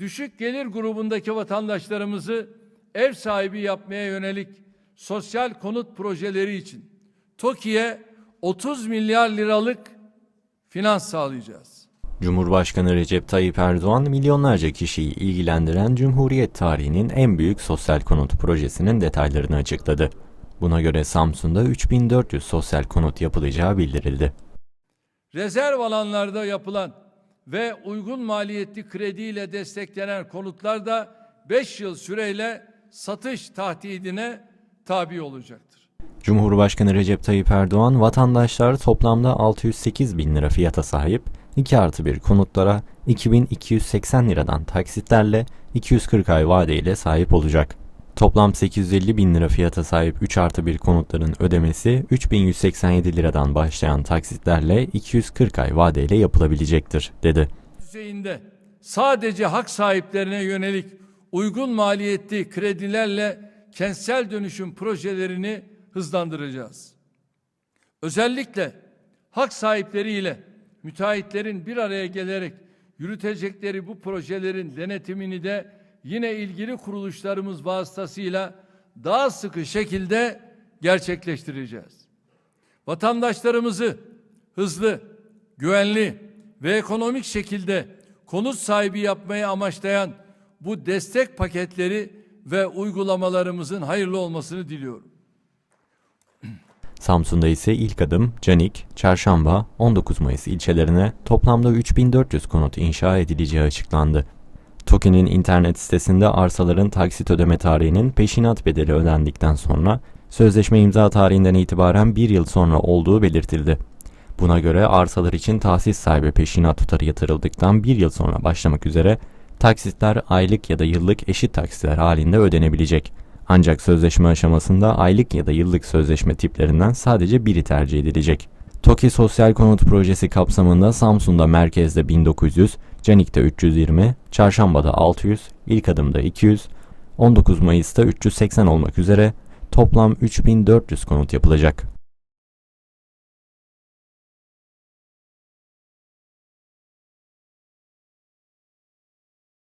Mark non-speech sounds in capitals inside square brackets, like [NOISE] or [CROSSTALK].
düşük gelir grubundaki vatandaşlarımızı ev sahibi yapmaya yönelik sosyal konut projeleri için TOKİ'ye 30 milyar liralık finans sağlayacağız. Cumhurbaşkanı Recep Tayyip Erdoğan milyonlarca kişiyi ilgilendiren Cumhuriyet tarihinin en büyük sosyal konut projesinin detaylarını açıkladı. Buna göre Samsun'da 3400 sosyal konut yapılacağı bildirildi. Rezerv alanlarda yapılan ve uygun maliyetli krediyle desteklenen konutlar da 5 yıl süreyle satış tahdidine tabi olacaktır. Cumhurbaşkanı Recep Tayyip Erdoğan vatandaşlar toplamda 608 bin lira fiyata sahip 2 artı 1 konutlara 2280 liradan taksitlerle 240 ay vadeyle sahip olacak. Toplam 850 bin lira fiyata sahip 3 artı 1 konutların ödemesi 3187 liradan başlayan taksitlerle 240 ay vadeyle yapılabilecektir, dedi. düzeyinde sadece hak sahiplerine yönelik uygun maliyetli kredilerle kentsel dönüşüm projelerini hızlandıracağız. Özellikle hak sahipleriyle müteahhitlerin bir araya gelerek yürütecekleri bu projelerin denetimini de yine ilgili kuruluşlarımız vasıtasıyla daha sıkı şekilde gerçekleştireceğiz vatandaşlarımızı hızlı, güvenli ve ekonomik şekilde konut sahibi yapmayı amaçlayan bu destek paketleri ve uygulamalarımızın hayırlı olmasını diliyorum. [CLEARS THROAT] Samsun'da ise ilk adım Canik, Çarşamba, 19 Mayıs ilçelerine toplamda 3400 konut inşa edileceği açıklandı. TOKİ'nin internet sitesinde arsaların taksit ödeme tarihinin peşinat bedeli ödendikten sonra sözleşme imza tarihinden itibaren bir yıl sonra olduğu belirtildi. Buna göre arsalar için tahsis sahibi peşinat tutarı yatırıldıktan bir yıl sonra başlamak üzere taksitler aylık ya da yıllık eşit taksitler halinde ödenebilecek. Ancak sözleşme aşamasında aylık ya da yıllık sözleşme tiplerinden sadece biri tercih edilecek. TOKİ Sosyal Konut Projesi kapsamında Samsun'da merkezde 1900, Canik'te 320, Çarşamba'da 600, İlk Adım'da 200, 19 Mayıs'ta 380 olmak üzere toplam 3400 konut yapılacak.